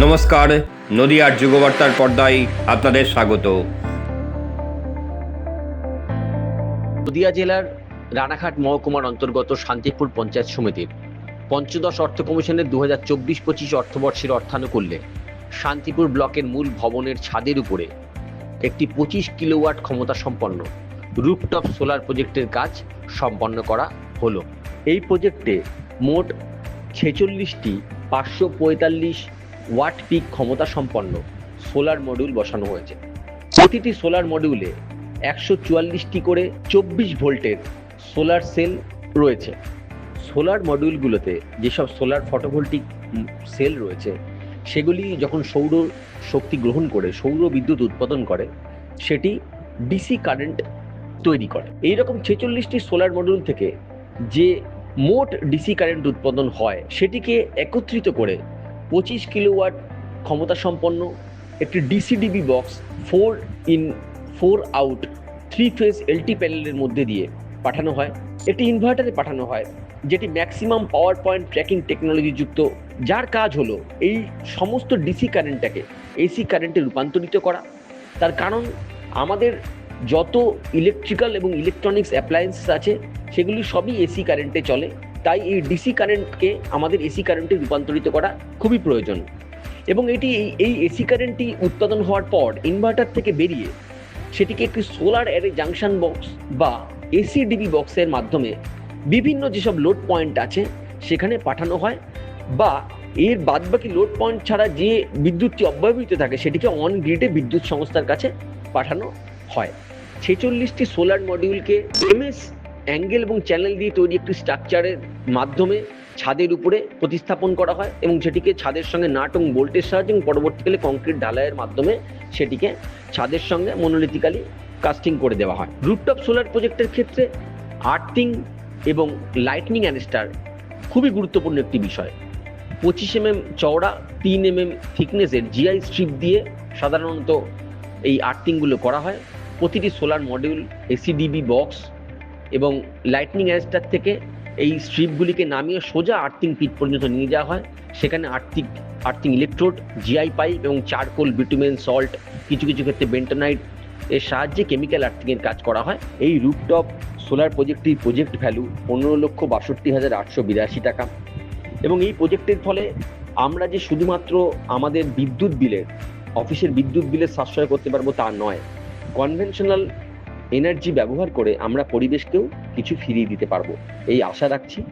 নমস্কার, নদিয়ার যুগবার্তার পর্দায় আপনাদের স্বাগত। নদিয়া জেলার রানাঘাট মহকুমার অন্তর্গত শান্তিপুর পঞ্চায়েত সমিতির পঞ্চদশ অর্থ কমিশনের দু হাজার চব্বিশ পঁচিশ অর্থবর্ষের অর্থানুকূল্যে শান্তিপুর ব্লকের মূল ভবনের ছাদের উপরে একটি পঁচিশ কিলোওয়াট ক্ষমতা সম্পন্ন রুপটপ সোলার প্রজেক্টের কাজ সম্পন্ন করা হলো। এই প্রজেক্টে মোট ছেচল্লিশটি পাঁচশো পঁয়তাল্লিশ ওয়াট পিক ক্ষমতা সম্পন্ন সোলার মডিউল বসানো হয়েছে। প্রতিটি সোলার মডিউলে একশো চুয়াল্লিশটি করে চব্বিশ ভোল্টের সোলার সেল রয়েছে। সোলার মডিউলগুলোতে যেসব সোলার ফটোভোল্টিক সেল রয়েছে সেগুলি যখন সৌর শক্তি গ্রহণ করে সৌর বিদ্যুৎ উৎপাদন করে সেটি ডিসি কারেন্ট তৈরি করে। এই রকম ছেচল্লিশটি সোলার মডিউল থেকে যে মোট ডিসি কারেন্ট উৎপাদন হয় সেটিকে একত্রিত করে পঁচিশ কিলোওয়াট ক্ষমতা সম্পন্ন একটি DCDB box four in four out three phase LT প্যানেলের মধ্যে দিয়ে পাঠানো হয়। একটি ইনভার্টারে পাঠানো হয়, যেটি maximum power point tracking technology যুক্ত। যার কাজ হলো এই সমস্ত ডিসি কারেন্টটাকে এসি কারেন্টে রূপান্তরিত করা। তার কারণ, আমাদের যত ইলেকট্রিক্যাল এবং ইলেকট্রনিক্স অ্যাপ্লায়েন্সেস আছে, সেগুলি সবই এসি কারেন্টে চলে। তাই এই ডিসি কারেন্টকে আমাদের এসি কারেন্টে রূপান্তরিত করা খুবই প্রয়োজন। এবং এটি এই- এসি কারেন্টটি উৎপাদন হওয়ার পর ইনভার্টার থেকে বেরিয়ে সেটিকে একটি সোলার অ্যারে জাংশন বক্স বা এসি এসিডিবি বক্সের মাধ্যমে বিভিন্ন যেসব লোড পয়েন্ট আছে সেখানে পাঠানো হয় বা এর বাদবাকি লোড পয়েন্ট ছাড়া যে বিদ্যুৎটি অব্যবহৃত থাকে সেটিকে অন গ্রিডে বিদ্যুৎ সংস্থার কাছে পাঠানো হয়। ছেচল্লিশটি সোলার মডিউলকে এমএস অ্যাঙ্গেল এবং চ্যানেল দিয়ে তৈরি একটি স্ট্রাকচারের মাধ্যমে ছাদের উপরে প্রতিস্থাপন করা হয় এবং সেটিকে ছাদের সঙ্গে নাট এবং বোল্টের সাহায্যে এবং পরবর্তীকালে কংক্রিট ঢালাইয়ের মাধ্যমে সেটিকে ছাদের সঙ্গে মনোলিথিক্যালি কাস্টিং করে দেওয়া হয়। রুপটপ সোলার প্রজেক্টের ক্ষেত্রে আর্থিং এবং লাইটনিং অ্যানেস্টার খুবই গুরুত্বপূর্ণ একটি বিষয়। পঁচিশ এমএম চওড়া, তিন এমএম থিকনেসের জিআই স্ট্রিপ দিয়ে সাধারণত এই আর্থিংগুলো করা হয়। প্রতিটি সোলার মডিউল, এসিডিবি বক্স এবং লাইটনিং অ্যারেস্টার থেকে এই স্ট্রিপগুলিকে নামিয়ে সোজা আর্থিং পিট পর্যন্ত নিয়ে যাওয়া হয়। সেখানে আর্থিক আর্থিং ইলেকট্রোড জিআই পাইপ এবং চারকোল বিটুমেন সল্ট কিছু কিছু ক্ষেত্রে বেন্টোনাইট এর সাহায্যে কেমিক্যাল আর্থিংয়ের কাজ করা হয়। এই রুপটপ সোলার প্রজেক্টটির প্রজেক্ট ভ্যালু পনেরো লক্ষ বাষট্টি হাজার আটশো বিরাশি টাকা। এবং এই প্রজেক্টের ফলে আমরা যে শুধুমাত্র আমাদের বিদ্যুৎ বিলের অফিসের বিদ্যুৎ বিলের সাশ্রয় করতে পারব তা নয়। কনভেনশনাল এনার্জি ব্যবহার করে আমরা পরিবেশকেও কিছু ফিরিয়ে দিতে পারব। এই আশা রাখছি।